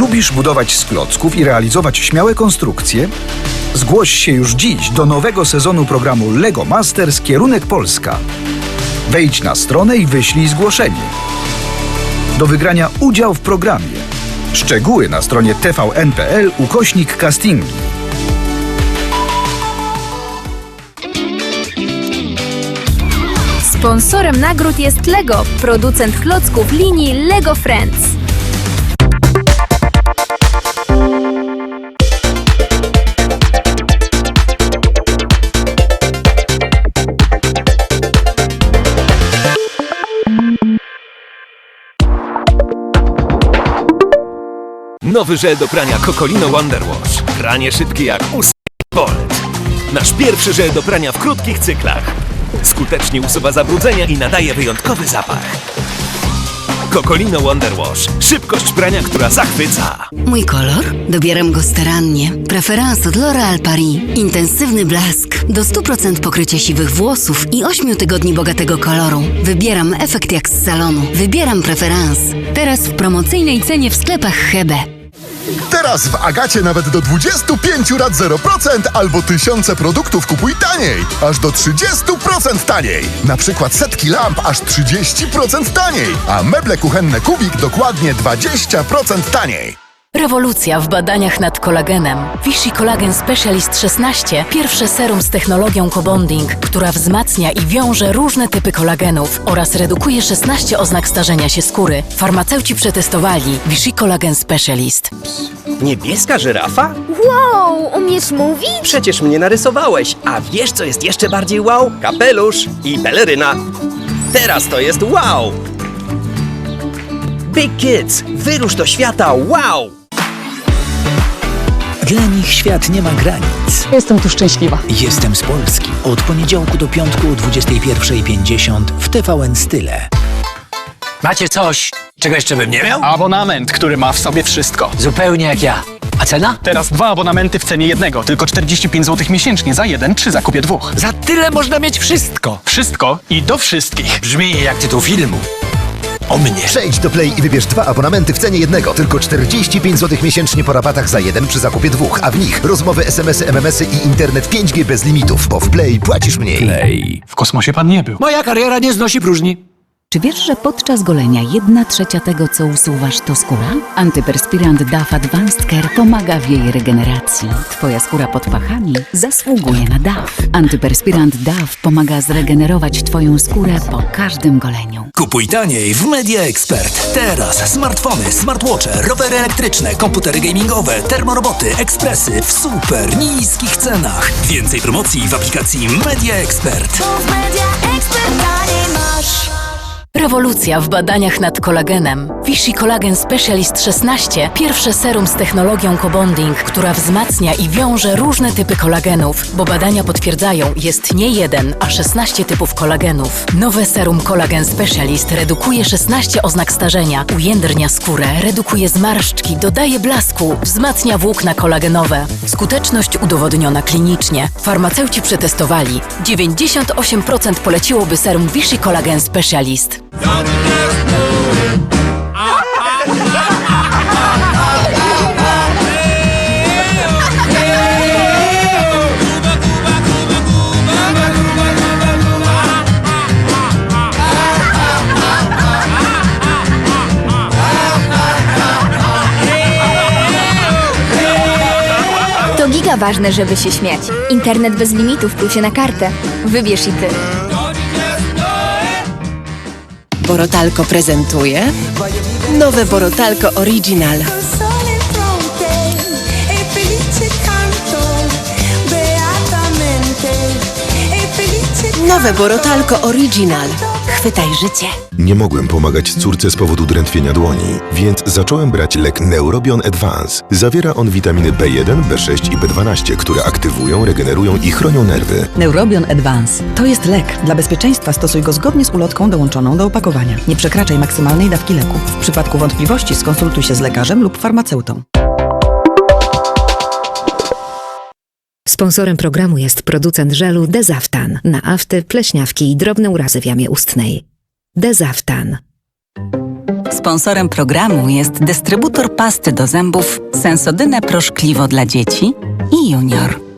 Lubisz budować z klocków i realizować śmiałe konstrukcje? Zgłoś się już dziś do nowego sezonu programu LEGO Masters Kierunek Polska. Wejdź na stronę i wyślij zgłoszenie. Do wygrania udział w programie. Szczegóły na stronie tvn.pl ukośnik castingi. Sponsorem nagród jest Lego, producent klocków linii Lego Friends. Nowy żel do prania Cocolino Wonder Wash. Pranie szybkie jak Usain Bolt. Nasz pierwszy żel do prania w krótkich cyklach. Skutecznie usuwa zabrudzenia i nadaje wyjątkowy zapach. Cocolino Wonder Wash. Szybkość prania, która zachwyca. Mój kolor? Dobieram go starannie. Preferans od L'Oréal Paris. Intensywny blask. Do 100% pokrycia siwych włosów i 8 tygodni bogatego koloru. Wybieram efekt jak z salonu. Wybieram preferans. Teraz w promocyjnej cenie w sklepach Hebe. Teraz w Agacie nawet do 25 rat 0% albo tysiące produktów kupuj taniej. Aż do 30% taniej. Na przykład setki lamp aż 30% taniej. A meble kuchenne Kubik dokładnie 20% taniej. Rewolucja w badaniach nad kolagenem. Vichy Collagen Specialist 16. Pierwsze serum z technologią co-bonding, która wzmacnia i wiąże różne typy kolagenów oraz redukuje 16 oznak starzenia się skóry. Farmaceuci przetestowali Vichy Collagen Specialist. Niebieska żyrafa? Wow, umiesz mówić? Przecież mnie narysowałeś. A wiesz, co jest jeszcze bardziej wow? Kapelusz i peleryna. Teraz to jest wow! Big Kids, wyrusz do świata wow! Dla nich świat nie ma granic. Jestem tu szczęśliwa. Jestem z Polski. Od poniedziałku do piątku o 21.50 w TVN Style. Macie coś, czego jeszcze bym nie miał? Abonament, który ma w sobie wszystko. Zupełnie jak ja. A cena? Teraz dwa abonamenty w cenie jednego, tylko 45 zł miesięcznie za jeden przy zakupie dwóch. Za tyle można mieć wszystko. Wszystko i do wszystkich. Brzmi jak tytuł filmu. O mnie. Przejdź do Play i wybierz dwa abonamenty w cenie jednego. Tylko 45 zł miesięcznie po rabatach za jeden przy zakupie dwóch, a w nich rozmowy, SMS-y, MMS-y i internet 5G bez limitów, bo w Play płacisz mniej. Play. W kosmosie pan nie był. Moja kariera nie znosi próżni. Czy wiesz, że podczas golenia jedna trzecia tego, co usuwasz, to skóra? Antyperspirant DAF Advanced Care pomaga w jej regeneracji. Twoja skóra pod pachami zasługuje na DAF. Antyperspirant DAF pomaga zregenerować Twoją skórę po każdym goleniu. Kupuj taniej w Media Expert. Teraz smartfony, smartwatche, rowery elektryczne, komputery gamingowe, termoroboty, ekspresy w super niskich cenach. Więcej promocji w aplikacji Media Expert. Rewolucja w badaniach nad kolagenem. Vichy Collagen Specialist 16. Pierwsze serum z technologią co-bonding, która wzmacnia i wiąże różne typy kolagenów, bo badania potwierdzają, jest nie jeden, a 16 typów kolagenów. Nowe serum Collagen Specialist redukuje 16 oznak starzenia, ujędrnia skórę, redukuje zmarszczki, dodaje blasku, wzmacnia włókna kolagenowe. Skuteczność udowodniona klinicznie. Farmaceuci przetestowali. 98% poleciłoby serum Vichy Collagen Specialist. To giga ważne, żeby się śmiać. Internet bez limitów plusie na kartę. Wybierz i ty. Borotalko prezentuje nowe Borotalko Original. Nowe Borotalko Original. Chwytaj życie. Nie mogłem pomagać córce z powodu drętwienia dłoni, więc zacząłem brać lek Neurobion Advance. Zawiera on witaminy B1, B6 i B12, które aktywują, regenerują i chronią nerwy. Neurobion Advance to jest lek. Dla bezpieczeństwa stosuj go zgodnie z ulotką dołączoną do opakowania. Nie przekraczaj maksymalnej dawki leku. W przypadku wątpliwości skonsultuj się z lekarzem lub farmaceutą. Sponsorem programu jest producent żelu Dezaftan na afty, pleśniawki i drobne urazy w jamie ustnej. Dezaftan. Sponsorem programu jest dystrybutor pasty do zębów Sensodyne Proszkliwo dla dzieci i Junior.